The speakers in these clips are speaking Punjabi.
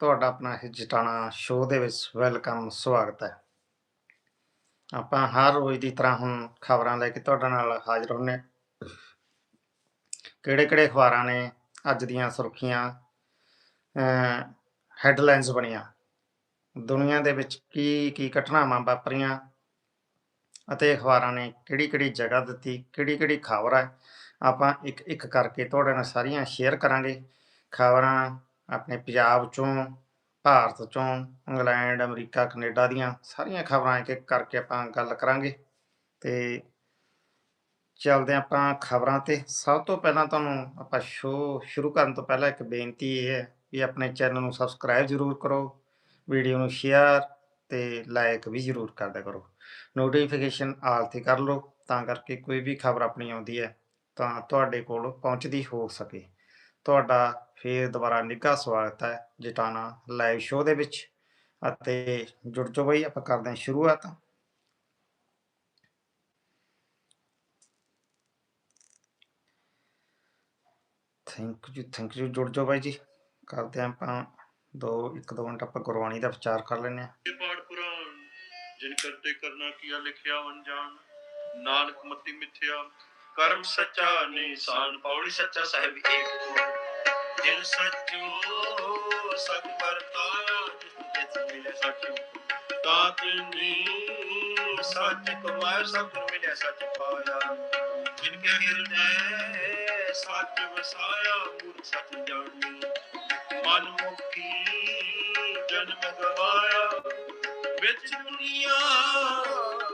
ਤੁਹਾਡਾ ਆਪਣਾ ਇਹ ਜਟਾਣਾ ਸ਼ੋਅ ਦੇ ਵਿੱਚ ਵੈਲਕਮ ਸਵਾਗਤ ਹੈ। ਆਪਾਂ ਹਰ ਰੋਜ਼ ਦੀ ਤਰ੍ਹਾਂ ਹੁਣ ਖਬਰਾਂ ਲੈ ਕੇ ਤੁਹਾਡੇ ਨਾਲ ਹਾਜ਼ਰ ਹੁੰਨੇ ਕਿਹੜੇ ਕਿਹੜੇ ਅਖਬਾਰਾਂ ਨੇ ਅੱਜ ਦੀਆਂ ਸੁਰਖੀਆਂ ਹੈਡਲਾਈਨਸ ਬਣੀਆਂ। ਦੁਨੀਆ ਦੇ ਵਿੱਚ ਕੀ ਕੀ ਘਟਨਾਵਾਂ ਵਾਪਰੀਆਂ ਅਤੇ ਅਖਬਾਰਾਂ ਨੇ ਕਿਹੜੀ ਕਿਹੜੀ ਜਗ੍ਹਾ ਦਿੱਤੀ, ਕਿਹੜੀ ਕਿਹੜੀ ਖਬਰ ਹੈ। ਆਪਾਂ ਇੱਕ ਇੱਕ ਕਰਕੇ ਤੁਹਾਡੇ ਨਾਲ ਸਾਰੀਆਂ ਸ਼ੇਅਰ ਕਰਾਂਗੇ। ਖਬਰਾਂ ਆਪਣੇ ਪੰਜਾਬ ਚੋਂ, ਭਾਰਤ ਚੋਂ, ਇੰਗਲੈਂਡ, ਅਮਰੀਕਾ, ਕੈਨੇਡਾ ਦੀਆਂ ਸਾਰੀਆਂ ਖਬਰਾਂ ਇੱਕ ਇੱਕ ਕਰਕੇ ਆਪਾਂ ਗੱਲ ਕਰਾਂਗੇ। ਤੇ ਚੱਲਦੇ ਹਾਂ ਆਪਾਂ ਖਬਰਾਂ ਤੇ। ਸਭ ਤੋਂ ਪਹਿਲਾਂ ਤੁਹਾਨੂੰ ਆਪਾਂ ਸ਼ੋਅ ਸ਼ੁਰੂ ਕਰਨ ਤੋਂ ਪਹਿਲਾਂ ਇੱਕ ਬੇਨਤੀ ਇਹ ਹੈ ਵੀ ਆਪਣੇ ਚੈਨਲ ਨੂੰ ਸਬਸਕ੍ਰਾਈਬ ਜ਼ਰੂਰ ਕਰੋ, ਵੀਡੀਓ ਨੂੰ ਸ਼ੇਅਰ ਤੇ ਲਾਈਕ ਵੀ ਜ਼ਰੂਰ ਕਰਦਿਆ ਕਰੋ। ਨੋਟੀਫਿਕੇਸ਼ਨ ਆਲ ਤੇ ਕਰ ਲਓ ਤਾਂ ਕਰਕੇ ਕੋਈ ਵੀ ਖਬਰ ਆਪਣੀ ਆਉਂਦੀ ਹੈ ਤਾਂ ਤੁਹਾਡੇ ਕੋਲ ਪਹੁੰਚਦੀ ਹੋ ਸਕੇ। ਤੁਹਾਡਾ ਫੇਰ ਦੁਬਾਰਾ ਨਿੱਘਾ ਸਵਾਗਤ ਹੈ ਜਟਾਣਾ ਲਾਈਵ ਸ਼ੋਅ ਦੇ ਵਿੱਚ ਅਤੇ ਜੁੜ ਜਾਓ ਬਈ, ਆਪਾਂ ਕਰਦੇ ਹਾਂ ਸ਼ੁਰੂਆਤ। ਥੈਂਕ ਯੂ ਥੈਂਕ ਯੂ ਜੁੜ ਜਾਓ ਬਾਈ ਜੀ। ਕਰਦੇ ਆਪਾਂ ਦੋ, ਇੱਕ, ਦੋ ਮਿੰਟ ਆਪਾਂ ਗੁਰਬਾਣੀ ਦਾ ਵਿਚਾਰ ਕਰ ਲੈਂਦੇ ਹਾਂ। ਪਾਠ ਪੁਰਾਣ, ਜਿਨ ਕਰਤੇ ਕਰਨਾ ਕੀਆ ਲਿਖਿਆ ਅਣਜਾਣ, ਨਾਨਕ ਮਤੀ ਮਿਥਿਆ, ਕਰਮ ਸੱਚਾ ਨਿਸ਼ਾਨ ਪੌੜੀ ਸੱਚਾ ਸਾਹਿਬ ਏਕ ਗੁਣ ਸੱਚੋ ਸਤ ਵਰਤਾਇਆ ਜਿਸ ਮਿਲੇ ਸੱਚ। ਤਾਂ ਤਿਨੀ ਸੱਚ ਕਮਾਇਆ ਸਭ ਨੂੰ ਸੱਚ ਪਾਇਆ। ਜਿਨ ਕੇ ਹਿਰਦੈ ਸੱਚ ਵਸਾਇਆ, ਮੂਰਖ ਸੱਚ ਜਾਣੀ। ਮਨ ਮੁਖੀ ਜਨਮ ਗਵਾਇਆ। ਵਿੱਚ ਦੁਨੀਆ,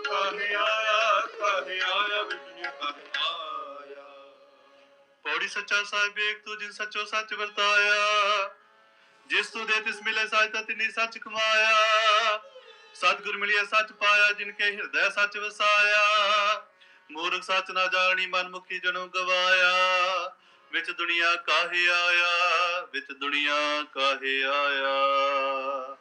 ਕਾਹੇ ਆਇਆ ਕਾਹੇ ਆਇਆ, ਵਿੱਚ ਆਇਆ ਪੌੜੀ ਸੱਚਾ ਸਾਹਿਬ ਏਕ ਤੂੰ ਜਿਨ ਸੱਚੋ ਸੱਚ ਵਰਤਾਇਆ ਜਿਸ ਤੂੰ ਦੇ ਤਿਸ ਮਿਲੇ ਸਾਜਤਾ ਤਿਨੀ ਸੱਚ ਕਮਾਇਆ ਸਤਿਗੁਰ ਮਿਲਿਆ ਸੱਚ ਪਾਇਆ ਜਿਨ ਕੇ ਹਿਰਦੈ ਸੱਚ ਵਸਾਇਆ ਮੂਰਖ ਸੱਚ ਨਾ ਜਾਣੀ ਮਨ ਮੁਖੀ ਜਨਮ ਗਵਾਇਆ ਵਿੱਚ ਦੁਨੀਆ ਕਾਹੇ ਆਇਆ ਵਿੱਚ ਦੁਨੀਆ ਕਾਹੇ ਆਇਆ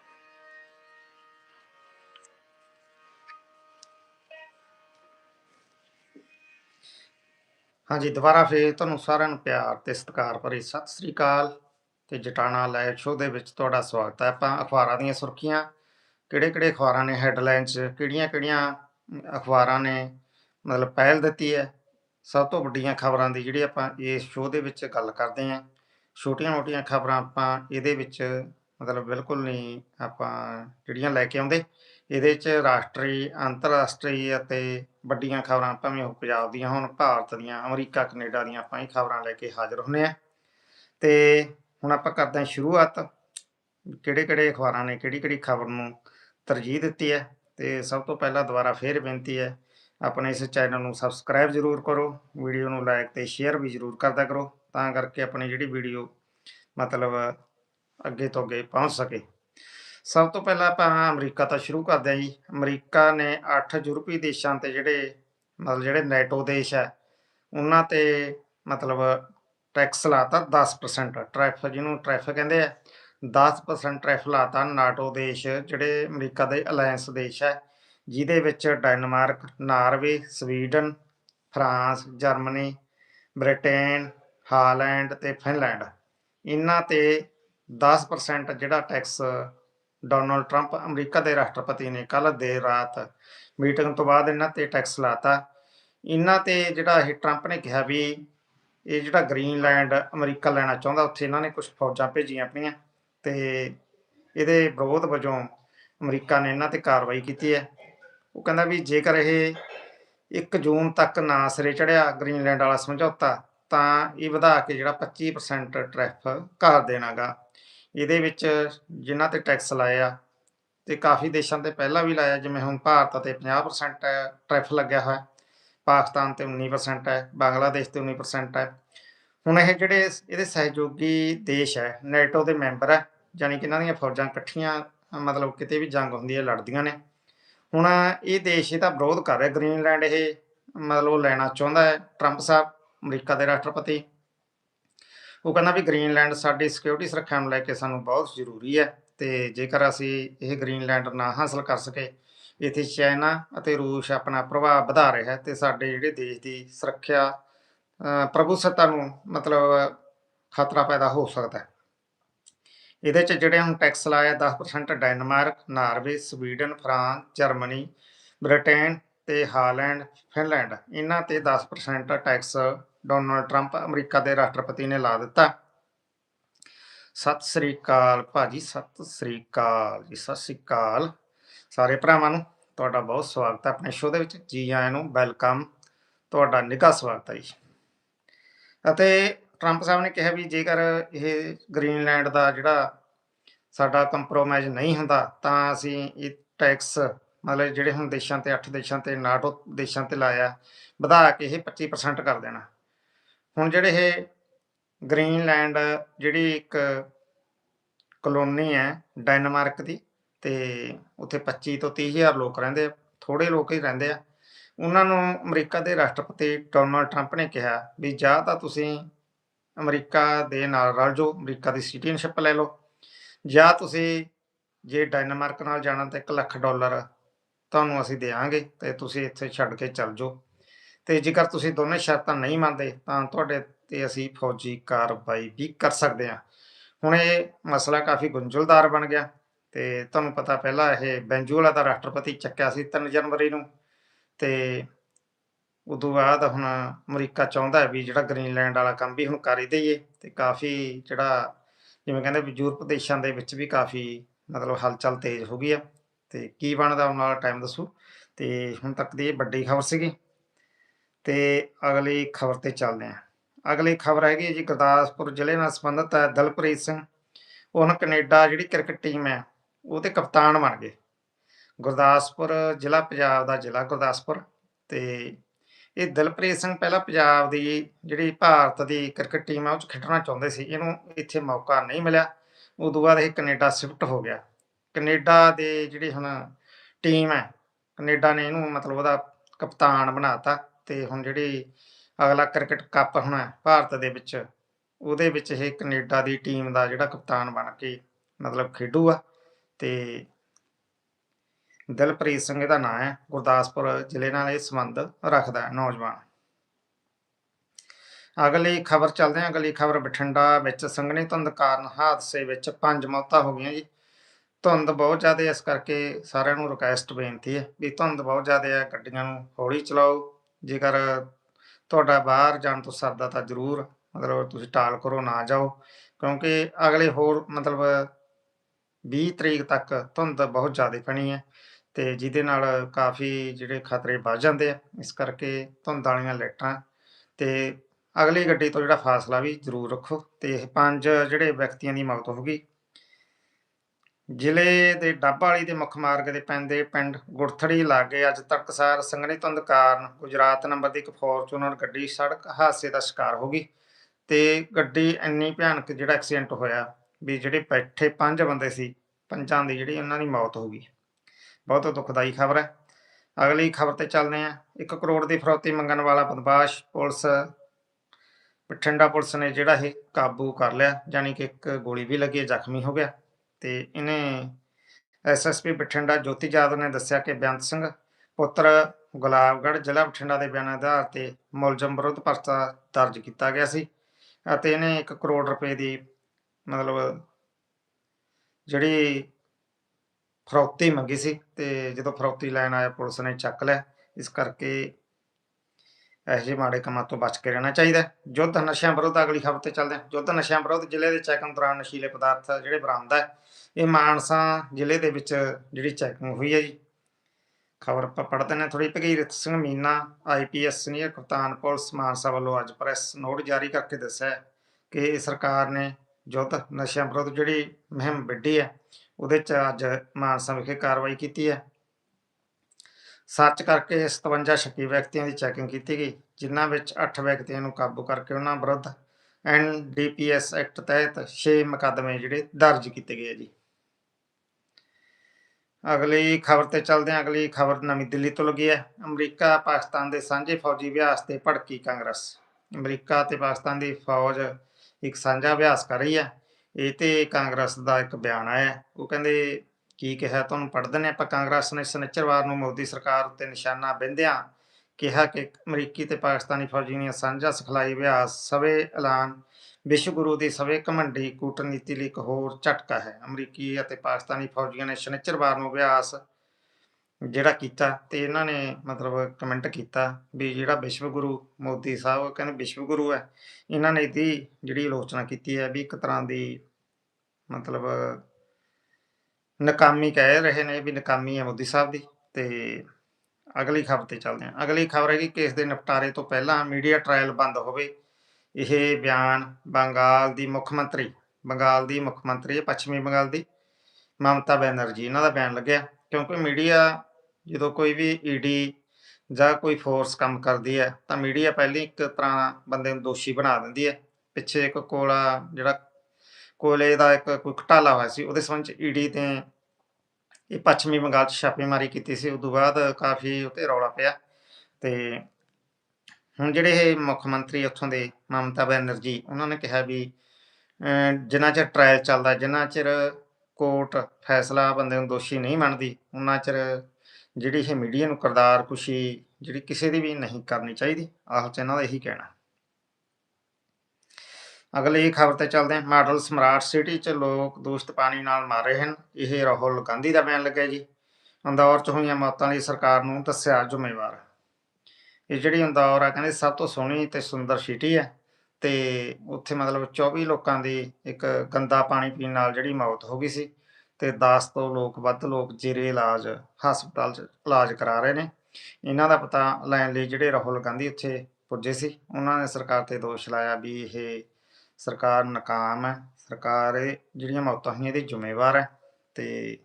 ਹਾਂਜੀ, ਦੁਬਾਰਾ ਫੇਰ ਤੁਹਾਨੂੰ ਸਾਰਿਆਂ ਨੂੰ ਪਿਆਰ ਤੇ ਸਤਿਕਾਰ ਭਰੀ ਸਤਿ ਸ੍ਰੀ ਅਕਾਲ ਤੇ ਜਟਾਣਾ ਲਾਈਵ ਸ਼ੋਅ ਦੇ ਵਿੱਚ ਤੁਹਾਡਾ ਸਵਾਗਤ ਹੈ। ਆਪਾਂ ਅਖਬਾਰਾਂ ਦੀਆਂ ਸੁਰਖੀਆਂ ਕਿਹੜੇ ਕਿਹੜੇ ਅਖਬਾਰਾਂ ਨੇ ਹੈਡਲਾਈਨ 'ਚ ਕਿਹੜੀਆਂ ਕਿਹੜੀਆਂ ਅਖਬਾਰਾਂ ਨੇ ਮਤਲਬ ਪਹਿਲ ਦਿੱਤੀ ਹੈ? ਸਭ ਤੋਂ ਵੱਡੀਆਂ ਖਬਰਾਂ ਦੀ ਜਿਹੜੀ ਆਪਾਂ ਇਸ ਸ਼ੋਅ ਦੇ ਵਿੱਚ ਗੱਲ ਕਰਦੇ ਹਾਂ। ਛੋਟੀਆਂ-ਮੋਟੀਆਂ ਖਬਰਾਂ ਆਪਾਂ ਇਹਦੇ ਵਿੱਚ ਮਤਲਬ ਬਿਲਕੁਲ ਨਹੀਂ ਆਪਾਂ ਜਿਹੜੀਆਂ ਲੈ ਕੇ ਆਉਂਦੇ। ਇਹਦੇ 'ਚ ਰਾਸ਼ਟਰੀ, ਅੰਤਰਰਾਸ਼ਟਰੀ ਅਤੇ ਵੱਡੀਆਂ ਖਬਰਾਂ ਭਾਵੇਂ ਉਹ ਪੰਜਾਬ ਦੀਆਂ, ਹੋਣ ਭਾਰਤ ਦੀਆਂ, ਅਮਰੀਕਾ, ਕੈਨੇਡਾ ਦੀਆਂ ਆਪਾਂ ਇਹ ਖਬਰਾਂ ਲੈ ਕੇ ਹਾਜ਼ਰ ਹੁੰਨੇ ਆ। ਤੇ ਹੁਣ ਆਪਾਂ ਕਰਦੇ ਹਾਂ ਸ਼ੁਰੂਆਤ। ਕਿਹੜੇ ਕਿਹੜੇ ਅਖਬਾਰਾਂ ਨੇ ਕਿਹੜੀ ਕਿਹੜੀ ਖਬਰ ਨੂੰ ਤਰਜੀਹ ਦਿੱਤੀ ਹੈ? ਤੇ ਸਭ ਤੋਂ ਪਹਿਲਾਂ ਦੁਬਾਰਾ ਫੇਰ ਬੇਨਤੀ ਹੈ, ਆਪਣੇ ਇਸ ਚੈਨਲ ਨੂੰ ਸਬਸਕ੍ਰਾਈਬ ਜ਼ਰੂਰ ਕਰੋ, ਵੀਡੀਓ ਨੂੰ ਲਾਈਕ ਤੇ ਸ਼ੇਅਰ ਵੀ ਜ਼ਰੂਰ ਕਰਦਾ ਕਰੋ, ਤਾਂ ਕਰਕੇ ਆਪਣੀ ਜਿਹੜੀ ਵੀਡੀਓ ਮਤਲਬ ਅੱਗੇ ਤੋਂ ਅੱਗੇ ਪਹੁੰਚ ਸਕੇ। ਸਭ ਤੋਂ ਪਹਿਲਾਂ ਆਪਾਂ ਅਮਰੀਕਾ ਤੋਂ ਸ਼ੁਰੂ ਕਰਦੇ ਹਾਂ ਜੀ। ਅਮਰੀਕਾ ਨੇ 8 ਯੂਰਪੀ ਦੇਸ਼ਾਂ ਤੇ ਜਿਹੜੇ, ਮਤਲਬ ਜਿਹੜੇ ਨੈਟੋ ਦੇਸ਼ ਹੈ, ਉਹਨਾਂ ਤੇ ਮਤਲਬ ਟੈਕਸ ਲਾਤਾ 10% ਟ੍ਰੈਫਿਕ, ਜਿਹਨੂੰ ਟ੍ਰੈਫਿਕ ਕਹਿੰਦੇ ਆ 10% ਟ੍ਰੈਫਿਕ ਲਾਤਾ ਨਾਟੋ ਦੇਸ਼, ਜਿਹੜੇ ਅਮਰੀਕਾ ਦੇ ਅਲਾਈਅੰਸ ਦੇਸ਼ ਹੈ, ਜਿਹਦੇ ਵਿੱਚ Denmark, Norway, Sweden, France, Germany, Britain, Holland ਤੇ ਫਿਨਲੈਂਡ। ਇਹਨਾਂ ਤੇ 10% ਜਿਹੜਾ ਟੈਕਸ ਡੋਨਲਡ ਟਰੰਪ ਅਮਰੀਕਾ ਦੇ ਰਾਸ਼ਟਰਪਤੀ ਨੇ ਕੱਲ ਦੇਰ ਰਾਤ ਮੀਟਿੰਗ ਤੋਂ ਬਾਅਦ ਇਹਨਾਂ ਤੇ ਟੈਕਸ ਲਾਤਾ। ਇਹਨਾਂ ਤੇ ਜਿਹੜਾ ਇਹ ਟਰੰਪ ਨੇ ਕਿਹਾ ਵੀ ਇਹ ਜਿਹੜਾ ਗ੍ਰੀਨਲੈਂਡ ਅਮਰੀਕਾ ਲੈਣਾ ਚਾਹੁੰਦਾ, ਉੱਥੇ ਇਹਨਾਂ ਨੇ ਕੁਝ ਫੌਜਾਂ ਭੇਜੀਆਂ ਆਪਣੀਆਂ ਤੇ ਇਹਦੇ ਵਿਰੋਧ ਵਜੋਂ ਅਮਰੀਕਾ ਨੇ ਇਹਨਾਂ ਤੇ ਕਾਰਵਾਈ ਕੀਤੀ ਹੈ। ਉਹ ਕਹਿੰਦਾ ਵੀ ਜੇਕਰ ਇਹ 1 ਜੂਨ ਤੱਕ ਨਾ ਸਿਰੇ ਚੜਿਆ ਗ੍ਰੀਨਲੈਂਡ ਵਾਲਾ ਸਮਝੌਤਾ, ਤਾਂ ਇਹ ਵਧਾ ਕੇ ਜਿਹੜਾ 25% ਟ੍ਰੈਫ ਕਰ ਦੇਣਾਗਾ। ਇਹਦੇ ਵਿੱਚ ਜਿਨ੍ਹਾਂ ਤੇ ਟੈਕਸ ਲਾਇਆ ਤੇ ਕਾਫੀ ਦੇਸ਼ਾਂ ਤੇ ਪਹਿਲਾਂ ਵੀ ਲਾਇਆ, ਜਿਵੇਂ ਹੁਣ ਭਾਰਤ ਤੇ 50% ਟ੍ਰੈਫ ਲੱਗਿਆ ਹੋਇਆ, ਪਾਕਿਸਤਾਨ ਤੇ 19% ਹੈ, ਬੰਗਲਾਦੇਸ਼ ਤੇ 19% ਹੈ। ਹੁਣ ਇਹ ਜਿਹੜੇ ਇਹਦੇ ਸਹਿਯੋਗੀ ਦੇਸ਼ ਹੈ, ਨੈਟੋ ਦੇ ਮੈਂਬਰ ਹੈ ਯਾਨੀ ਕਿ ਇਹਨਾਂ ਦੀਆਂ ਫੌਜਾਂ ਇਕੱਠੀਆਂ, ਮਤਲਬ ਕਿਤੇ ਵੀ ਜੰਗ ਹੁੰਦੀ ਹੈ, ਲੜਦੀਆਂ ਨੇ। ਹੁਣ ਇਹ ਦੇਸ਼ ਇਹਦਾ ਵਿਰੋਧ ਕਰ ਰਿਹਾ, ਗ੍ਰੀਨਲੈਂਡ ਇਹ ਮਤਲਬ ਲੈਣਾ ਚਾਹੁੰਦਾ ਹੈ, ਟਰੰਪ ਸਾਹਿਬ, ਅਮਰੀਕਾ ਦੇ ਰਾਸ਼ਟਰਪਤੀ। ਉਹ ਕਹਿੰਦਾ ਵੀ ਗ੍ਰੀਨਲੈਂਡ ਸਾਡੀ ਸਿਕਿਉਰਿਟੀ ਸੁਰੱਖਿਆ ਨੂੰ ਲੈ ਕੇ ਸਾਨੂੰ ਬਹੁਤ ਜ਼ਰੂਰੀ ਹੈ ਤੇ ਜੇਕਰ ਅਸੀਂ ਇਹ ਗ੍ਰੀਨਲੈਂਡ ਨਾ ਹਾਸਲ ਕਰ ਸਕੇ, ਇੱਥੇ ਚਾਈਨਾ ਅਤੇ ਰੂਸ ਆਪਣਾ ਪ੍ਰਭਾਵ ਵਧਾ ਰਿਹਾ ਹੈ ਤੇ ਸਾਡੇ ਜਿਹੜੇ ਦੇਸ਼ ਦੀ ਸੁਰੱਖਿਆ ਪ੍ਰਭੂਸੱਤਾ ਨੂੰ ਮਤਲਬ ਖਤਰਾ ਪੈਦਾ ਹੋ ਸਕਦਾ ਹੈ। ਇਹਦੇ ਚ ਜਿਹੜੇ ਹੁਣ ਟੈਕਸ ਲਾਇਆ 10% Denmark, Norway, Sweden, France, Germany, Britain ਤੇ ਹਾਲੈਂਡ, ਫਿਨਲੈਂਡ, ਇਹਨਾਂ ਤੇ 10% ਟੈਕਸ ਡੋਨਲਡ ਟਰੰਪ ਅਮਰੀਕਾ ਦੇ ਰਾਸ਼ਟਰਪਤੀ ਨੇ ਲਾ ਦਿੱਤਾ। ਸਤਿ ਸ੍ਰੀ ਅਕਾਲ ਭਾਜੀ, ਸਤਿ ਸ੍ਰੀ ਅਕਾਲ ਜੀ, ਸਤਿ ਸ੍ਰੀ ਅਕਾਲ। ਸਾਰੇ ਭਰਾਵਾਂ ਨੂੰ ਤੁਹਾਡਾ ਬਹੁਤ ਸਵਾਗਤ ਹੈ ਆਪਣੇ ਸ਼ੋਅ ਦੇ ਵਿੱਚ। ਜੀ ਆਇਆਂ ਨੂੰ ਵੈਲਕਮ। ਤੁਹਾਡਾ ਨਿੱਘਾ ਸਵਾਗਤ ਹੈ ਜੀ। ਅਤੇ ਟਰੰਪ ਸਾਹਿਬ ਨੇ ਕਿਹਾ ਵੀ ਜੇਕਰ ਇਹ ਗ੍ਰੀਨਲੈਂਡ ਦਾ ਜਿਹੜਾ ਸਾਡਾ ਕੰਪਰੋਮਾਈਜ਼ ਨਹੀਂ ਹੁੰਦਾ, ਤਾਂ ਅਸੀਂ ਇਹ ਟੈਕਸ ਮਤਲਬ ਜਿਹੜੇ ਹੁਣ ਦੇਸ਼ਾਂ ਤੇ 8 ਦੇਸ਼ਾਂ ਤੇ, ਨਾਟੋ ਦੇਸ਼ਾਂ ਤੇ ਲਾਇਆ, ਵਧਾ ਕੇ ਇਹ 25% ਕਰ ਦੇਣਾ। ਹੁਣ ਜਿਹੜੇ ਇਹ ਗ੍ਰੀਨਲੈਂਡ ਜਿਹੜੀ ਇੱਕ ਕਲੋਨੀ ਹੈ, ਡੈਨਮਾਰਕ ਦੀ, ਤੇ ਉੱਥੇ 25 ਤੋਂ 30 ਹਜ਼ਾਰ ਲੋਕ ਰਹਿੰਦੇ ਆ ਥੋੜੇ ਲੋਕ ਹੀ ਰਹਿੰਦੇ ਆ। ਉਹਨਾਂ ਨੂੰ ਅਮਰੀਕਾ ਦੇ ਰਾਸ਼ਟਰਪਤੀ ਡੋਨਲਡ ਟਰੰਪ ਨੇ ਕਿਹਾ ਵੀ ਜਾਂ ਤਾਂ ਤੁਸੀਂ ਅਮਰੀਕਾ ਦੇ ਨਾਲ ਰਲ ਜਾਓ, ਅਮਰੀਕਾ ਦੀ ਸਿਟੀਜ਼ਨਸ਼ਿਪ ਲੈ ਲਓ, ਜਾਂ ਤੁਸੀਂ ਜੇ ਡੈਨਮਾਰਕ ਨਾਲ ਜਾਣਾ ਤਾਂ 1 ਲੱਖ ਡਾਲਰ ਤੁਹਾਨੂੰ ਅਸੀਂ ਦੇਵਾਂਗੇ ਤੇ ਤੁਸੀਂ ਇੱਥੇ ਛੱਡ ਕੇ ਚੱਲ ਜਾਓ। ਤੇ ਜੇਕਰ ਤੁਸੀਂ ਦੋਨੇ ਸ਼ਰਤਾਂ ਨਹੀਂ ਮੰਨਦੇ, ਤਾਂ ਤੁਹਾਡੇ ਤੇ ਅਸੀਂ ਫੌਜੀ ਕਾਰਵਾਈ ਵੀ ਕਰ ਸਕਦੇ ਹਾਂ। ਹੁਣ ਇਹ ਮਸਲਾ ਕਾਫੀ ਗੁੰਝਲਦਾਰ ਬਣ ਗਿਆ ਤੇ ਤੁਹਾਨੂੰ ਪਤਾ ਪਹਿਲਾਂ ਇਹ ਬੈਂਜੂਲਾ ਦਾ ਰਾਸ਼ਟਰਪਤੀ ਚੱਕਿਆ ਸੀ 3 ਜਨਵਰੀ ਨੂੰ ਤੇ ਉਦੋਂ ਬਾਅਦ ਹੁਣ ਅਮਰੀਕਾ ਚਾਹੁੰਦਾ ਹੈ ਵੀ ਜਿਹੜਾ ਗ੍ਰੀਨਲੈਂਡ ਵਾਲਾ ਕੰਮ ਵੀ ਹੁਣ ਕਰ ਹੀ ਦਈਏ ਤੇ ਕਾਫੀ ਜਿਹੜਾ ਜਿਵੇਂ ਕਹਿੰਦੇ ਵੀ ਯੂਰਪ ਦੇਸ਼ਾਂ ਦੇ ਵਿੱਚ ਵੀ ਕਾਫੀ ਮਤਲਬ ਹਲਚਲ ਤੇਜ਼ ਹੋ ਗਈ ਆ। ਤੇ ਕੀ ਬਣਦਾ ਆਉਣ ਵਾਲਾ ਟਾਈਮ ਦੱਸੋ। ਤੇ ਹੁਣ ਤੱਕ ਦੀ ਇਹ ਵੱਡੀ ਖਬਰ ਸੀਗੀ। ਤੇ ਅਗਲੀ ਖਬਰ ਤੇ ਚੱਲਦੇ ਹਾਂ। ਅਗਲੀ ਖਬਰ ਹੈਗੀ ਹੈ ਜੀ ਗੁਰਦਾਸਪੁਰ ਜ਼ਿਲ੍ਹੇ ਨਾਲ ਸੰਬੰਧਿਤ ਹੈ ਦਲਪ੍ਰੀਤ ਸਿੰਘ। ਉਹ ਹੁਣ ਕੈਨੇਡਾ ਜਿਹੜੀ ਕ੍ਰਿਕਟ ਟੀਮ ਹੈ ਉਹਦੇ ਕਪਤਾਨ ਬਣ ਗਏ। ਗੁਰਦਾਸਪੁਰ ਜ਼ਿਲ੍ਹਾ, ਪੰਜਾਬ ਦਾ ਜ਼ਿਲ੍ਹਾ ਗੁਰਦਾਸਪੁਰ ਤੇ ਇਹ ਦਲਪ੍ਰੀਤ ਸਿੰਘ ਪਹਿਲਾਂ ਪੰਜਾਬ ਦੀ ਜਿਹੜੀ ਭਾਰਤ ਦੀ ਕ੍ਰਿਕਟ ਟੀਮ ਆ ਉਹ ਚ ਖੇਡਣਾ ਚਾਹੁੰਦੇ ਸੀ। ਇਹਨੂੰ ਇੱਥੇ ਮੌਕਾ ਨਹੀਂ ਮਿਲਿਆ। ਉਦੋਂ ਬਾਅਦ ਇਹ ਕੈਨੇਡਾ ਸ਼ਿਫਟ ਹੋ ਗਿਆ। ਕੈਨੇਡਾ ਦੇ ਜਿਹੜੀ ਹੁਣ ਟੀਮ ਹੈ, ਕੈਨੇਡਾ ਨੇ ਇਹਨੂੰ ਮਤਲਬ ਉਹਦਾ ਕਪਤਾਨ ਬਣਾਤਾ ਤੇ ਹੁਣ ਜਿਹੜੀ ਅਗਲਾ ਕ੍ਰਿਕਟ ਕੱਪ ਹੋਣਾ ਭਾਰਤ ਦੇ ਵਿੱਚ, ਉਹਦੇ ਵਿੱਚ ਇਹ ਕੈਨੇਡਾ ਦੀ ਟੀਮ ਦਾ ਜਿਹੜਾ ਕਪਤਾਨ ਬਣ ਕੇ ਮਤਲਬ ਖੇਡੂਗਾ ਤੇ ਦਿਲਪ੍ਰੀਤ ਸਿੰਘ ਇਹਦਾ ਨਾਮ ਹੈ, ਗੁਰਦਾਸਪੁਰ ਜ਼ਿਲ੍ਹੇ ਨਾਲ ਇਹ ਸੰਬੰਧ ਰੱਖਦਾ ਹੈ ਨੌਜਵਾਨ। ਅਗਲੀ ਖਬਰ ਚੱਲਦੇ ਹਾਂ, ਅਗਲੀ ਖਬਰ ਬਠਿੰਡਾ ਵਿੱਚ ਸੰਘਣੀ ਧੁੰਦ ਕਾਰਨ ਹਾਦਸੇ ਵਿੱਚ ਪੰਜ ਮੌਤਾਂ ਹੋ ਗਈਆਂ ਜੀ। ਧੁੰਦ ਬਹੁਤ ਜ਼ਿਆਦਾ ਇਸ ਕਰਕੇ ਸਾਰਿਆਂ ਨੂੰ ਰਿਕੁਐਸਟ ਬੇਨਤੀ ਹੈ ਵੀ ਧੁੰਦ ਬਹੁਤ ਜ਼ਿਆਦਾ ਹੈ, ਗੱਡੀਆਂ ਨੂੰ ਹੌਲੀ ਚਲਾਓ। ਜੇਕਰ ਤੁਹਾਡਾ ਬਾਹਰ ਜਾਣ ਤੋਂ ਸਰਦਾ ਤਾਂ ਜ਼ਰੂਰ ਮਤਲਬ ਤੁਸੀਂ ਟਾਲ ਕਰੋ ਨਾ ਜਾਓ, ਕਿਉਂਕਿ ਅਗਲੇ ਹੋਰ ਮਤਲਬ 20 ਤਰੀਕ ਤੱਕ ਧੁੰਦ ਬਹੁਤ ਜ਼ਿਆਦਾ ਪੈਣੀ ਹੈ ਤੇ ਜਿਹਦੇ ਨਾਲ ਕਾਫੀ ਜਿਹੜੇ ਖਤਰੇ ਵੱਧ ਜਾਂਦੇ ਆ, ਇਸ ਕਰਕੇ ਧੁੰਦ ਵਾਲੀਆਂ ਲਾਈਟਾਂ ਤੇ ਅਗਲੀ ਗੱਡੀ ਤੋਂ ਜਿਹੜਾ ਫਾਸਲਾ ਵੀ ਜ਼ਰੂਰ ਰੱਖੋ ਤੇ ਇਹ ਪੰਜ ਜਿਹੜੇ ਵਿਅਕਤੀਆਂ ਦੀ ਮੌਤ ਹੋ ਗਈ। ਜ਼ਿਲ੍ਹੇ ਦੇ ਡੱਬਾ ਵਾਲੀ ਦੇ ਮੁੱਖ ਮਾਰਗ ਦੇ ਪੈਂਦੇ ਪਿੰਡ ਗੁਰਥੜੀ ਲਾਗੇ ਅੱਜ ਤੜਕਸਾਰ ਸੰਘਣੀ ਧੁੰਦ ਕਾਰਨ ਗੁਜਰਾਤ ਨੰਬਰ ਦੀ ਇੱਕ ਫੋਰਚੂਨਰ ਗੱਡੀ ਸੜਕ ਹਾਦਸੇ ਦਾ ਸ਼ਿਕਾਰ ਹੋ ਗਈ ਤੇ ਗੱਡੀ ਇੰਨੀ ਭਿਆਨਕ ਜਿਹੜਾ ਐਕਸੀਡੈਂਟ ਹੋਇਆ ਵੀ ਜਿਹੜੇ ਬੈਠੇ ਪੰਜ ਬੰਦੇ ਸੀ, ਪੰਜਾਂ ਦੀ ਜਿਹੜੀ ਉਹਨਾਂ ਦੀ ਮੌਤ ਹੋ ਗਈ। ਬਹੁਤ ਦੁਖਦਾਈ ਖਬਰ ਹੈ। ਅਗਲੀ ਖਬਰ ਤੇ ਚੱਲਦੇ ਹਾਂ। 1 ਕਰੋੜ ਦੀ ਫਰੌਤੀ ਮੰਗਣ ਵਾਲਾ ਬਦਮਾਸ਼ ਪੁਲਿਸ, ਬਠਿੰਡਾ ਪੁਲਿਸ ਨੇ ਜਿਹੜਾ ਇਹ ਕਾਬੂ ਕਰ ਲਿਆ ਯਾਨੀ ਕਿ ਇੱਕ ਗੋਲੀ ਵੀ ਲੱਗੀ ਜ਼ਖਮੀ ਹੋ ਗਿਆ। ਤੇ ਇਹਨੇ ਐਸਐਸਪੀ ਬਠਿੰਡਾ ਜੋਤੀ ਜਾਦਵ ਨੇ ਦੱਸਿਆ ਕਿ ਬੇਅੰਤ ਸਿੰਘ ਪੁੱਤਰ ਗੁਲਾਬਗੜ੍ਹ ਜ਼ਿਲ੍ਹਾ ਬਠਿੰਡਾ ਦੇ ਬਿਆਨ ਆਧਾਰ ਤੇ ਮੁਲਜ਼ਮ ਵਿਰੁੱਧ ਪਰਚਾ ਦਰਜ ਕੀਤਾ ਗਿਆ ਸੀ ਅਤੇ ਇਹਨੇ 1 ਕਰੋੜ ਰੁਪਏ ਦੀ ਮਤਲਬ ਜਿਹੜੀ ਫਰੌਤੀ ਮੰਗੀ ਸੀ ਤੇ ਜਦੋਂ ਫਰੌਤੀ ਲੈਣ ਆਇਆ, ਪੁਲਿਸ ਨੇ ਚੱਕ ਲਿਆ। ਇਸ ਕਰਕੇ ਇਹੋ ਜਿਹੇ ਮਾੜੇ ਕੰਮਾਂ ਤੋਂ ਬਚ ਕੇ ਰਹਿਣਾ ਚਾਹੀਦਾ ਯੁੱਧ ਨਸ਼ਿਆਂ ਵਿਰੁੱਧ ਅਗਲੀ ਖਬਰ ਤੇ ਚੱਲਦੇ ਹਾਂ। ਯੁੱਧ ਨਸ਼ਿਆਂ ਵਿਰੁੱਧ ਜ਼ਿਲ੍ਹੇ ਦੇ ਚੈਕਿੰਗ ਦੌਰਾਨ ਨਸ਼ੀਲੇ ਪਦਾਰਥ ਜਿਹੜੇ ਬਰਾਮਦ ਹੈ, ਇਹ ਮਾਨਸਾ ਜ਼ਿਲ੍ਹੇ ਦੇ ਵਿੱਚ ਜਿਹੜੀ ਚੈਕਿੰਗ ਹੋਈ ਹੈ ਜੀ। ਖਬਰ ਪੜ੍ਹਦੇ ਨੇ ਥੋੜੀ ਭਗੀਰਥ ਸਿੰਘ ਮੀਨਾ ਆਈਪੀਐਸ ਸੀਨੀਅਰ ਕਪਤਾਨ ਪੁਲਿਸ ਮਾਨਸਾ ਵੱਲੋਂ ਅੱਜ ਪ੍ਰੈਸ ਨੋਟ ਜਾਰੀ ਕਰਕੇ ਦੱਸਿਆ ਕਿ ਸਰਕਾਰ ਨੇ ਯੁੱਧ ਨਸ਼ਿਆਂ ਵਿਰੁੱਧ ਜਿਹੜੀ ਮੁਹਿੰਮ ਵਿੱਢੀ ਹੈ, ਉਹਦੇ ਚ ਅੱਜ ਮਾਨਸਾ ਵਿਖੇ ਕਾਰਵਾਈ ਕੀਤੀ ਹੈ। ਸਰਚ ਕਰਕੇ 57 ਸ਼ੱਕੀ ਵਿਅਕਤੀਆਂ ਦੀ ਚੈਕਿੰਗ ਕੀਤੀ ਗਈ, ਜਿਨ੍ਹਾਂ ਵਿੱਚ 8 ਵਿਅਕਤੀਆਂ ਨੂੰ ਕਾਬੂ ਕਰਕੇ ਉਹਨਾਂ ਵਿਰੁੱਧ ਐਨਡੀਪੀਐਸ ਐਕਟ ਤਹਿਤ 6 ਮੁਕੱਦਮੇ ਜਿਹੜੇ ਦਰਜ ਕੀਤੇ ਗਏ ਜੀ। ਅਗਲੀ ਖਬਰ ਤੇ ਚੱਲਦੇ ਹਾਂ, ਅਗਲੀ ਖਬਰ ਨਵੀਂ ਦਿੱਲੀ ਤੋਂ ਲੱਗੀ ਹੈ। ਅਮਰੀਕਾ, ਪਾਕਿਸਤਾਨ ਦੇ ਸਾਂਝੇ ਫੌਜੀ ਅਭਿਆਸ ਤੇ ਭੜਕੀ ਕਾਂਗਰਸ। ਅਮਰੀਕਾ ਤੇ ਪਾਕਿਸਤਾਨ ਦੀ ਫੌਜ ਇੱਕ ਸਾਂਝਾ ਅਭਿਆਸ ਕਰ ਰਹੀ ਹੈ। ਇਹ ਤੇ ਕਾਂਗਰਸ ਦਾ ਇੱਕ ਬਿਆਨ ਆਇਆ ਉਹ ਕਹਿੰਦੇ ਕੀ ਕਿਹਾ? ਤੁਹਾਨੂੰ ਪੜ੍ਹਦੇ ਨੇ ਆਪਾਂ ਕਾਂਗਰਸ ਨੇ ਸ਼ਨਿਚਰਵਾਰ ਨੂੰ ਮੋਦੀ ਸਰਕਾਰ ਉੱਤੇ ਨਿਸ਼ਾਨਾ ਬਿੰਦਿਆਂ ਕਿਹਾ ਕਿ ਅਮਰੀਕੀ ਤੇ ਪਾਕਿਸਤਾਨੀ ਫੌਜੀ ਦੀਆਂ ਸਾਂਝਾ ਸਿਖਲਾਈ ਅਭਿਆਸ ਸਵੇ ਐਲਾਨ ਵਿਸ਼ਵ ਗੁਰੂ ਦੀ ਸਵੇ ਘਮੰਡੀ ਕੂਟਨੀਤੀ ਲਈ ਇੱਕ ਹੋਰ ਝਟਕਾ ਹੈ। ਅਮਰੀਕੀ ਅਤੇ ਪਾਕਿਸਤਾਨੀ ਫੌਜੀਆਂ ਨੇ ਸ਼ਨੀਚਰਵਾਰ ਨੂੰ ਅਭਿਆਸ ਜਿਹੜਾ ਕੀਤਾ ਤੇ ਇਹਨਾਂ ਨੇ ਮਤਲਬ ਕਮੈਂਟ ਕੀਤਾ ਵੀ ਜਿਹੜਾ ਵਿਸ਼ਵ ਗੁਰੂ ਮੋਦੀ ਸਾਹਿਬ ਕਹਿੰਦੇ ਵਿਸ਼ਵ ਗੁਰੂ ਹੈ। ਇਹਨਾਂ ਨੇ ਇਹਦੀ ਜਿਹੜੀ ਆਲੋਚਨਾ ਕੀਤੀ ਹੈ ਵੀ ਇੱਕ ਤਰ੍ਹਾਂ ਦੀ ਮਤਲਬ ਨਕਾਮੀ ਕਹਿ ਰਹੇ ਨੇ ਵੀ ਨਕਾਮੀ ਹੈ ਮੋਦੀ ਸਾਹਿਬ ਦੀ ਤੇ ਅਗਲੀ ਖਬਰ ਤੇ ਚੱਲਦੇ ਹਾਂ। ਅਗਲੀ ਖਬਰ ਹੈ ਕਿ ਕੇਸ ਦੇ ਨਿਪਟਾਰੇ ਤੋਂ ਪਹਿਲਾਂ ਮੀਡੀਆ ਟ੍ਰਾਇਲ ਬੰਦ ਹੋਵੇ। ਇਹ ਬਿਆਨ ਬੰਗਾਲ ਦੀ ਮੁੱਖ ਮੰਤਰੀ, ਬੰਗਾਲ ਦੀ ਮੁੱਖ ਮੰਤਰੀ ਹੈ, ਪੱਛਮੀ ਬੰਗਾਲ ਦੀ ਮਮਤਾ ਬੈਨਰਜੀ। ਇਹਨਾਂ ਦਾ ਬਿਆਨ ਲੱਗਿਆ ਕਿਉਂਕਿ ਮੀਡੀਆ ਜਦੋਂ ਕੋਈ ਵੀ ਈਡੀ ਜਾਂ ਕੋਈ ਫੋਰਸ ਕੰਮ ਕਰਦੀ ਹੈ ਤਾਂ ਮੀਡੀਆ ਪਹਿਲਾਂ ਇੱਕ ਤਰ੍ਹਾਂ ਬੰਦੇ ਨੂੰ ਦੋਸ਼ੀ ਬਣਾ ਦਿੰਦੀ ਹੈ। ਪਿੱਛੇ ਇੱਕ ਕੋਲਾ ਜਿਹੜਾ ਕੋਲੇ ਦਾ ਇੱਕ ਕੋਈ ਘਟਾਲਾ ਹੋਇਆ ਸੀ ਉਹਦੇ ਸੰਬੰਧ ਚ ਈਡੀ ਤੇ ਇਹ ਪੱਛਮੀ ਬੰਗਾਲ ਚ ਛਾਪੇਮਾਰੀ ਕੀਤੀ ਸੀ ਉਸ ਤੋਂ ਬਾਅਦ ਕਾਫੀ ਉਤੇ ਰੌਲਾ ਪਿਆ ਤੇ ਹੁਣ ਜਿਹੜੇ ਇਹ ਮੁੱਖ ਮੰਤਰੀ ਉੱਥੋਂ ਦੇ ਮਮਤਾ ਬੈਨਰਜੀ ਉਹਨਾਂ ਨੇ ਕਿਹਾ ਵੀ ਅਹ, ਜਿੰਨਾ ਚਿਰ ਟ੍ਰਾਇਲ ਚੱਲਦਾ ਜਿੰਨਾ ਚਿਰ ਕੋਰਟ ਫੈਸਲਾ ਬੰਦੇ ਨੂੰ ਦੋਸ਼ੀ ਨਹੀਂ ਮੰਨਦੀ ਉਹਨਾਂ ਚਿਰ ਜਿਹੜੀ ਇਹ ਮੀਡੀਆ ਨੂੰ ਕਰਦਾਰ ਕੁਸ਼ੀ ਜਿਹੜੀ ਕਿਸੇ ਦੀ ਵੀ ਨਹੀਂ ਕਰਨੀ ਚਾਹੀਦੀ ਆਹੋ ਚ ਇਹਨਾਂ ਦਾ ਇਹੀ ਕਹਿਣਾ। ਅਗਲੀ ਖਬਰ ਤੇ ਚੱਲਦੇ ਹਾਂ। ਮਾਡਲ ਸਮਰਾਟ ਸਿਟੀ ਚ ਲੋਕ ਦੂਸ਼ਿਤ ਪਾਣੀ ਨਾਲ ਮਰ ਰਹੇ ਹਨ। ਇਹ ਰਾਹੁਲ ਗਾਂਧੀ ਦਾ ਬਿਆਨ ਲੱਗਿਆ ਜੀ। ਅੰਦੌਰ ਚ ਹੋਈਆਂ ਮੌਤਾਂ ਲਈ ਸਰਕਾਰ ਨੂੰ ਦੱਸਿਆ ਜ਼ਿੰਮੇਵਾਰ। ਇਹ ਜਿਹੜੀ ਇੰਦੌਰ ਆ, ਕਹਿੰਦੇ ਸਭ ਤੋਂ ਸੋਹਣੀ ਤੇ ਸੁੰਦਰ ਸਿਟੀ ਹੈ ਤੇ ਉੱਥੇ ਮਤਲਬ 24 ਲੋਕਾਂ ਦੀ ਇੱਕ ਗੰਦਾ ਪਾਣੀ ਪੀਣ ਨਾਲ ਜਿਹੜੀ ਮੌਤ ਹੋ ਗਈ ਸੀ ਤੇ 10 ਤੋਂ ਲੋਕ ਵੱਧ ਲੋਕ ਜੇਰੇ ਇਲਾਜ, ਹਸਪਤਾਲ 'ਚ ਇਲਾਜ ਕਰਾ ਰਹੇ ਨੇ। ਇਹਨਾਂ ਦਾ ਪਤਾ ਲੈਣ ਲਈ ਜਿਹੜੇ ਰਾਹੁਲ ਗਾਂਧੀ ਉੱਥੇ ਪੁੱਜੇ ਸੀ, ਉਹਨਾਂ ਨੇ ਸਰਕਾਰ ਤੇ ਦੋਸ਼ ਲਾਇਆ ਵੀ ਇਹ ਸਰਕਾਰ ਨਾਕਾਮ ਹੈ। ਸਰਕਾਰ ਇਹ ਜਿਹੜੀਆਂ ਮੌਤਾਂ ਹੋਈਆਂ ਇਹਦੀ ਜ਼ਿੰਮੇਵਾਰ ਹੈ। ਤੇ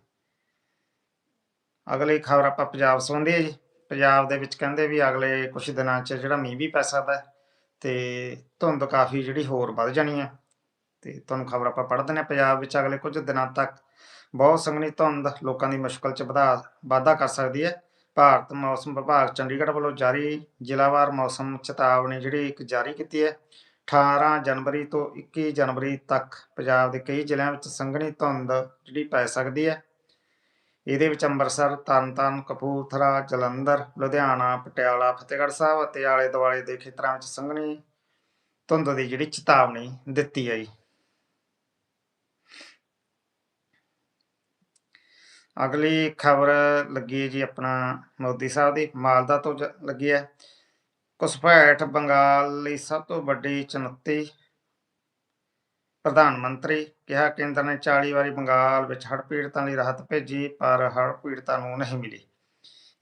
ਅਗਲੀ ਖਬਰ ਆਪਾਂ ਪੰਜਾਬ ਸੰਬੰਧੀ ਹੈ ਜੀ। ਪੰਜਾਬ ਦੇ ਵਿੱਚ ਕਹਿੰਦੇ ਵੀ ਅਗਲੇ ਕੁਝ ਦਿਨਾਂ 'ਚ ਜਿਹੜਾ ਮੀਂਹ ਵੀ ਪੈ ਸਕਦਾ ਹੈ ਤੇ ਧੁੰਦ ਕਾਫੀ ਜਿਹੜੀ ਹੋਰ ਵੱਧ ਜਾਣੀ ਹੈ। ਤੇ ਤੁਹਾਨੂੰ ਖਬਰ ਆਪਾਂ ਪੜ੍ਹ ਦਿੰਦੇ ਹਾਂ। ਪੰਜਾਬ ਵਿੱਚ ਅਗਲੇ ਕੁਝ ਦਿਨਾਂ ਤੱਕ ਬਹੁਤ ਸੰਘਣੀ ਧੁੰਦ ਲੋਕਾਂ ਦੀ ਮੁਸ਼ਕਲ 'ਚ ਵਧਾ, ਵਾਧਾ ਕਰ ਸਕਦੀ ਹੈ। ਭਾਰਤ ਮੌਸਮ ਵਿਭਾਗ ਚੰਡੀਗੜ੍ਹ ਵੱਲੋਂ ਜਾਰੀ ਜ਼ਿਲ੍ਹਾਵਾਰ ਮੌਸਮ ਚੇਤਾਵਨੀ ਜਿਹੜੀ ਇੱਕ ਜਾਰੀ ਕੀਤੀ ਹੈ। 18 ਜਨਵਰੀ ਤੋਂ 21 ਜਨਵਰੀ ਤੱਕ ਪੰਜਾਬ ਦੇ ਕਈ ਜ਼ਿਲ੍ਹਿਆਂ ਵਿੱਚ ਸੰਘਣੀ ਧੁੰਦ ਜਿਹੜੀ ਪੈ ਸਕਦੀ ਹੈ। ਇਹਦੇ ਵਿੱਚ ਅੰਮ੍ਰਿਤਸਰ, ਤਰਨਤਾਰਨ, ਕਪੂਰਥਲਾ, ਜਲੰਧਰ, ਲੁਧਿਆਣਾ, ਪਟਿਆਲਾ, ਫਤਿਹਗੜ੍ਹ ਸਾਹਿਬ ਅਤੇ ਆਲੇ ਦੁਆਲੇ ਦੇ ਖੇਤਰਾਂ ਵਿੱਚ ਸੰਘਣੀ ਧੁੰਦ ਦੀ ਜਿਹੜੀ ਚੇਤਾਵਨੀ ਦਿੱਤੀ ਹੈ ਜੀ ਅਗਲੀ ਖਬਰ ਲੱਗੀ ਹੈ ਜੀ ਆਪਣਾ ਮੋਦੀ ਸਾਹਿਬ ਦੀ, ਮਾਲਦਾ ਤੋਂ ਜ- ਲੱਗੀ ਹੈ। ਘੁਸਪੈਠ ਬੰਗਾਲ ਲਈ ਸਭ ਤੋਂ ਵੱਡੀ ਚੁਣੌਤੀ। ਪ੍ਰਧਾਨ ਮੰਤਰੀ ਕਿਹਾ ਕੇਂਦਰ ਨੇ 40 ਵਾਰੀ ਬੰਗਾਲ ਵਿੱਚ ਹੜ੍ਹ ਪੀੜਤਾਂ ਲਈ ਰਾਹਤ ਭੇਜੀ, ਪਰ ਹੜ੍ਹ ਪੀੜਤਾਂ ਨੂੰ ਨਹੀਂ ਮਿਲੀ।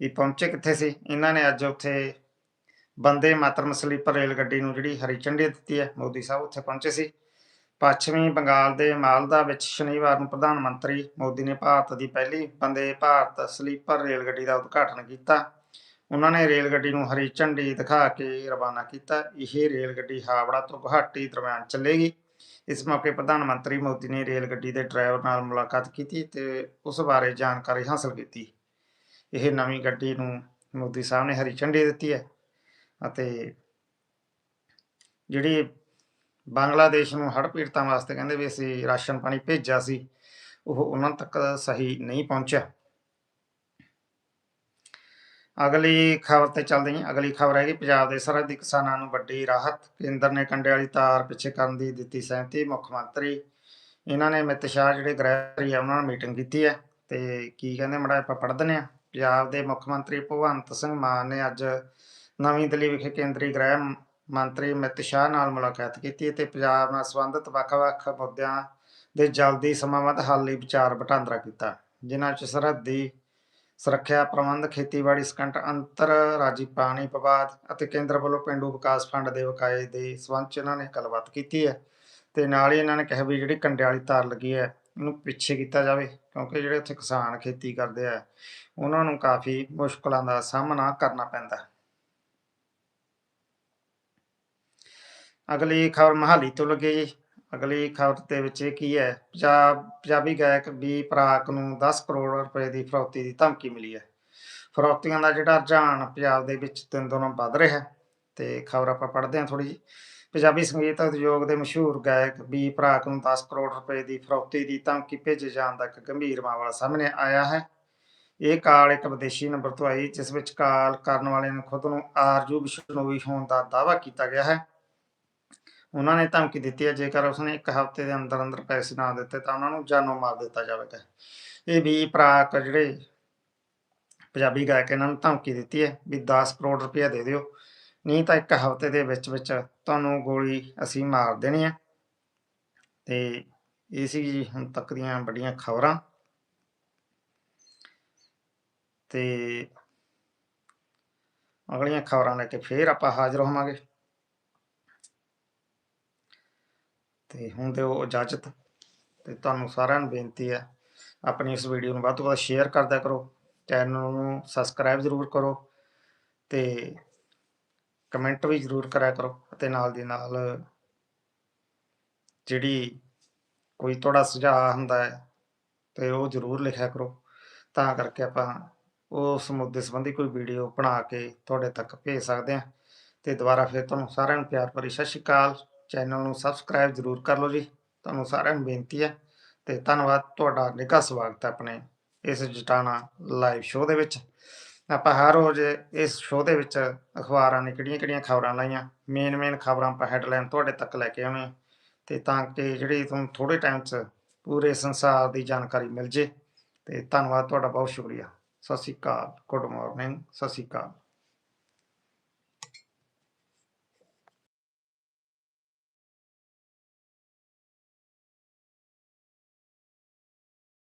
ਇਹ ਪਹੁੰਚੇ ਕਿੱਥੇ ਸੀ? ਇਹਨਾਂ ਨੇ ਅੱਜ ਉੱਥੇ ਬੰਦੇ ਮਾਤਰਮ ਸਲੀਪਰ ਰੇਲ ਗੱਡੀ ਨੂੰ ਜਿਹੜੀ ਹਰੀ ਝੰਡੀ ਦਿੱਤੀ ਹੈ, ਮੋਦੀ ਸਾਹਿਬ ਉੱਥੇ ਪਹੁੰਚੇ ਸੀ। ਪੱਛਮੀ ਬੰਗਾਲ ਦੇ ਮਾਲਦਾ ਵਿੱਚ ਸ਼ਨੀਵਾਰ ਨੂੰ ਪ੍ਰਧਾਨ ਮੰਤਰੀ ਮੋਦੀ ਨੇ ਭਾਰਤ ਦੀ ਪਹਿਲੀ ਬੰਦੇ ਭਾਰਤ ਸਲੀਪਰ ਰੇਲ ਗੱਡੀ ਦਾ ਉਦਘਾਟਨ ਕੀਤਾ। ਉਹਨਾਂ ਨੇ ਰੇਲ ਗੱਡੀ ਨੂੰ ਹਰੀ ਝੰਡੀ ਦਿਖਾ ਕੇ ਰਵਾਨਾ ਕੀਤਾ। ਇਹ ਰੇਲ ਗੱਡੀ ਹਾਵੜਾ ਤੋਂ ਗੁਹਾਟੀ ਦਰਮਿਆਨ ਚੱਲੇਗੀ। ਇਸ ਮੌਕੇ ਪ੍ਰਧਾਨ ਮੰਤਰੀ ਮੋਦੀ ਨੇ ਰੇਲ ਗੱਡੀ ਦੇ ਡਰਾਈਵਰ ਨਾਲ ਮੁਲਾਕਾਤ ਕੀਤੀ ਤੇ ਉਸ ਬਾਰੇ ਜਾਣਕਾਰੀ ਹਾਸਲ ਕੀਤੀ। ਇਹ ਨਵੀਂ ਗੱਡੀ ਨੂੰ ਮੋਦੀ ਸਾਹਿਬ ਨੇ ਹਰੀ ਝੰਡੀ ਦਿੱਤੀ ਹੈ ਅਤੇ ਜਿਹੜੀ ਬੰਗਲਾਦੇਸ਼ ਨੂੰ ਹੜ੍ਹ ਪੀੜਤਾਂ ਵਾਸਤੇ ਕਹਿੰਦੇ ਵੀ ਅਸੀਂ ਰਾਸ਼ਨ ਪਾਣੀ ਭੇਜਿਆ ਸੀ, ਉਹ ਉਹਨਾਂ ਤੱਕ ਸਹੀ ਨਹੀਂ ਪਹੁੰਚਿਆ। ਅਗਲੀ ਖਬਰ ਤੇ ਚੱਲਦੇ ਹਾਂ ਅਗਲੀ ਖਬਰ ਹੈਗੀ ਪੰਜਾਬ ਦੇ ਸਰਹੱਦੀ ਕਿਸਾਨਾਂ ਨੂੰ ਵੱਡੀ ਰਾਹਤ। ਕੇਂਦਰ ਨੇ ਕੰਡੇ ਵਾਲੀ ਤਾਰ ਪਿੱਛੇ ਕਰਨ ਦੀ ਦਿੱਤੀ ਸਹਿਮਤੀ। ਮੁੱਖ ਮੰਤਰੀ ਇਹਨਾਂ ਨੇ ਅਮਿਤ ਸ਼ਾਹ ਜਿਹੜੇ ਗ੍ਰਹਿ ਆ, ਉਹਨਾਂ ਨਾਲ ਮੀਟਿੰਗ ਕੀਤੀ ਹੈ। ਤੇ ਕੀ ਕਹਿੰਦੇ ਮੜਾ ਆਪਾਂ ਪੜ੍ਹ ਦਿੰਦੇ ਹਾਂ। ਪੰਜਾਬ ਦੇ ਮੁੱਖ ਮੰਤਰੀ ਭਗਵੰਤ ਸਿੰਘ ਮਾਨ ਨੇ ਅੱਜ ਨਵੀਂ ਦਿੱਲੀ ਵਿਖੇ ਕੇਂਦਰੀ ਗ੍ਰਹਿ ਮੰਤਰੀ ਅਮਿਤ ਸ਼ਾਹ ਨਾਲ ਮੁਲਾਕਾਤ ਕੀਤੀ ਤੇ ਪੰਜਾਬ ਨਾਲ ਸੰਬੰਧਿਤ ਵੱਖ-ਵੱਖ ਮੁੱਦਿਆਂ ਦੇ ਜਲਦੀ ਸਮਾਬੱਧ ਹੱਲ ਲਈ ਵਿਚਾਰ ਵਟਾਂਦਰਾ ਕੀਤਾ। ਜਿਨ੍ਹਾਂ 'ਚ ਸਰਹੱਦੀ ਸੁਰੱਖਿਆ ਪ੍ਰਬੰਧ, ਖੇਤੀਬਾੜੀ ਸਕੰਟ, ਅੰਤਰ ਰਾਜੀ ਪਾਣੀ ਵਿਵਾਦ ਅਤੇ ਕੇਂਦਰ ਵੱਲੋਂ ਪਿੰਡੂ ਵਿਕਾਸ ਫੰਡ ਦੇ ਬਕਾਏ ਦੇ ਸੰਬੰਧ 'ਚ ਇਹਨਾਂ ਨੇ ਗੱਲਬਾਤ ਕੀਤੀ ਹੈ ਤੇ ਨਾਲ ਹੀ ਇਹਨਾਂ ਨੇ ਕਿਹਾ ਵੀ ਜਿਹੜੀ ਕੰਡੇ ਵਾਲੀ ਤਾਰ ਲੱਗੀ ਹੈ, ਇਹਨੂੰ ਪਿੱਛੇ ਕੀਤਾ ਜਾਵੇ ਕਿਉਂਕਿ ਜਿਹੜੇ ਉੱਥੇ ਕਿਸਾਨ ਖੇਤੀ ਕਰਦੇ ਆ, ਉਹਨਾਂ ਨੂੰ ਕਾਫੀ ਮੁਸ਼ਕਲਾਂ ਦਾ ਸਾਹਮਣਾ ਕਰਨਾ ਪੈਂਦਾ ਹੈ। ਅਗਲੀ ਖਬਰ ਮਹਾਲੀ ਤੋਂ ਲੱਗੇ ਜੀ। ਅਗਲੀ ਖਬਰ ਦੇ ਵਿੱਚ ਇਹ ਕੀ ਹੈ? ਪੰਜਾਬ, ਪੰਜਾਬੀ ਗਾਇਕ ਵੀ ਪ੍ਰਾਕ ਨੂੰ 10 ਕਰੋੜ ਰੁਪਏ ਦੀ ਫਰੌਤੀ ਦੀ ਧਮਕੀ ਮਿਲੀ ਹੈ। ਫਰੌਤੀਆਂ ਦਾ ਜਿਹੜਾ ਰੁਝਾਨ ਪੰਜਾਬ ਦੇ ਵਿੱਚ ਦਿਨ ਦਿਨੋਂ ਵੱਧ ਰਿਹਾ ਹੈ ਤੇ ਖਬਰ ਆਪਾਂ ਪੜ੍ਹਦੇ ਹਾਂ ਥੋੜੀ ਜੀ ਪੰਜਾਬੀ ਸੰਗੀਤ ਉਦਯੋਗ ਦੇ ਮਸ਼ਹੂਰ ਗਾਇਕ ਵੀ ਪ੍ਰਾਕ ਨੂੰ 10 ਕਰੋੜ ਰੁਪਏ ਦੀ ਫਰੌਤੀ ਦੀ ਧਮਕੀ ਭੇਜੇ ਜਾਣ ਦਾ ਇੱਕ ਗੰਭੀਰ ਮਾਮਲਾ ਸਾਹਮਣੇ ਆਇਆ ਹੈ। ਇਹ ਕਾਲ ਇੱਕ ਵਿਦੇਸ਼ੀ ਨੰਬਰ ਤੋਂ ਆਈ, ਜਿਸ ਵਿੱਚ ਕਾਲ ਕਰਨ ਵਾਲੇ ਨੇ ਖੁਦ ਨੂੰ ਆਰਜੂ ਬਿਸ਼ਨੋਈ ਹੋਣ ਦਾ ਦਾਅਵਾ ਕੀਤਾ ਗਿਆ ਹੈ। ਉਹਨਾਂ ਨੇ ਧਮਕੀ ਦਿੱਤੀ ਹੈ, ਜੇਕਰ ਉਸਨੇ ਇੱਕ ਹਫ਼ਤੇ ਦੇ ਅੰਦਰ ਅੰਦਰ ਪੈਸੇ ਨਾ ਦਿੱਤੇ ਤਾਂ ਉਹਨਾਂ ਨੂੰ ਜਾਨੋਂ ਮਾਰ ਦਿੱਤਾ ਜਾਵੇਗਾ। ਇਹ ਵੀ ਪ੍ਰਾਕ ਜਿਹੜੇ ਪੰਜਾਬੀ ਗਾਇਕ ਇਹਨਾਂ ਨੂੰ ਧਮਕੀ ਦਿੱਤੀ ਹੈ ਵੀ 10 ਕਰੋੜ ਰੁਪਇਆ ਦੇ ਦਿਓ, ਨਹੀਂ ਤਾਂ ਇੱਕ ਹਫ਼ਤੇ ਦੇ ਵਿੱਚ ਵਿੱਚ ਤੁਹਾਨੂੰ ਗੋਲੀ ਅਸੀਂ ਮਾਰ ਦੇਣੀ ਹੈ। ਤੇ ਇਹ ਸੀ ਜੀ ਹੁਣ ਤੱਕ ਦੀਆਂ ਵੱਡੀਆਂ ਖਬਰਾਂ। ਤੇ ਅਗਲੀਆਂ ਖਬਰਾਂ ਲੈ ਕੇ ਫੇਰ ਆਪਾਂ ਹਾਜ਼ਰ ਹੋਵਾਂਗੇ। ਤੇ ਹੁਣ ਦਿਓ ਇਜਾਜ਼ਤ ਤੇ ਤੁਹਾਨੂੰ ਸਾਰਿਆਂ ਨੂੰ ਬੇਨਤੀ ਹੈ, ਆਪਣੀ ਇਸ ਵੀਡੀਓ ਨੂੰ ਵੱਧ ਤੋਂ ਵੱਧ ਸ਼ੇਅਰ ਕਰਦਿਆ ਕਰੋ ਚੈਨਲ ਨੂੰ ਸਬਸਕ੍ਰਾਈਬ ਜ਼ਰੂਰ ਕਰੋ ਤੇ ਕਮੈਂਟ ਵੀ ਜ਼ਰੂਰ ਕਰਿਆ ਕਰੋ ਅਤੇ ਨਾਲ ਦੀ ਨਾਲ ਜਿਹੜੀ ਕੋਈ ਤੁਹਾਡਾ ਸੁਝਾਅ ਹੁੰਦਾ ਹੈ ਤੇ ਉਹ ਜ਼ਰੂਰ ਲਿਖਿਆ ਕਰੋ, ਤਾਂ ਕਰਕੇ ਆਪਾਂ ਉਸ ਮੁੱਦੇ ਸੰਬੰਧੀ ਕੋਈ ਵੀਡੀਓ ਬਣਾ ਕੇ ਤੁਹਾਡੇ ਤੱਕ ਭੇਜ ਸਕਦੇ ਹਾਂ। ਤੇ ਦੁਬਾਰਾ ਫਿਰ ਤੁਹਾਨੂੰ ਸਾਰਿਆਂ ਨੂੰ ਪਿਆਰ ਭਰੀ ਸਤਿ ਸ਼੍ਰੀ ਅਕਾਲ। ਚੈਨਲ ਨੂੰ ਸਬਸਕ੍ਰਾਈਬ ਜ਼ਰੂਰ ਕਰ ਲਓ ਜੀ। ਤੁਹਾਨੂੰ ਸਾਰਿਆਂ ਨੂੰ ਬੇਨਤੀ ਹੈ ਤੇ ਧੰਨਵਾਦ। ਤੁਹਾਡਾ ਨਿੱਘਾ ਸਵਾਗਤ ਹੈ ਆਪਣੇ ਇਸ ਜਟਾਣਾ ਲਾਈਵ ਸ਼ੋਅ ਦੇ ਵਿੱਚ। ਆਪਾਂ ਹਰ ਰੋਜ਼ ਇਸ ਸ਼ੋਅ ਦੇ ਵਿੱਚ ਅਖਬਾਰਾਂ ਨੇ ਕਿਹੜੀਆਂ ਕਿਹੜੀਆਂ ਖਬਰਾਂ ਲਾਈਆਂ ਮੇਨ ਮੇਨ ਖਬਰਾਂ ਆਪਾਂ ਹੈਡਲਾਈਨ ਤੁਹਾਡੇ ਤੱਕ ਲੈ ਕੇ ਆਉਣੇ ਆ ਤੇ ਤਾਂ ਕਿ ਜਿਹੜੀ ਤੁਹਾਨੂੰ ਥੋੜੇ ਟਾਈਮ 'ਚ ਪੂਰੇ ਸੰਸਾਰ ਦੀ ਜਾਣਕਾਰੀ ਮਿਲ ਜੇ। ਤੇ ਧੰਨਵਾਦ, ਤੁਹਾਡਾ ਬਹੁਤ ਸ਼ੁਕਰੀਆ। ਸਤਿ ਸ਼੍ਰੀ ਅਕਾਲ। ਗੁੱਡ ਮਾਰਨਿੰਗ ਸਤਿ ਸ਼੍ਰੀ ਅਕਾਲ।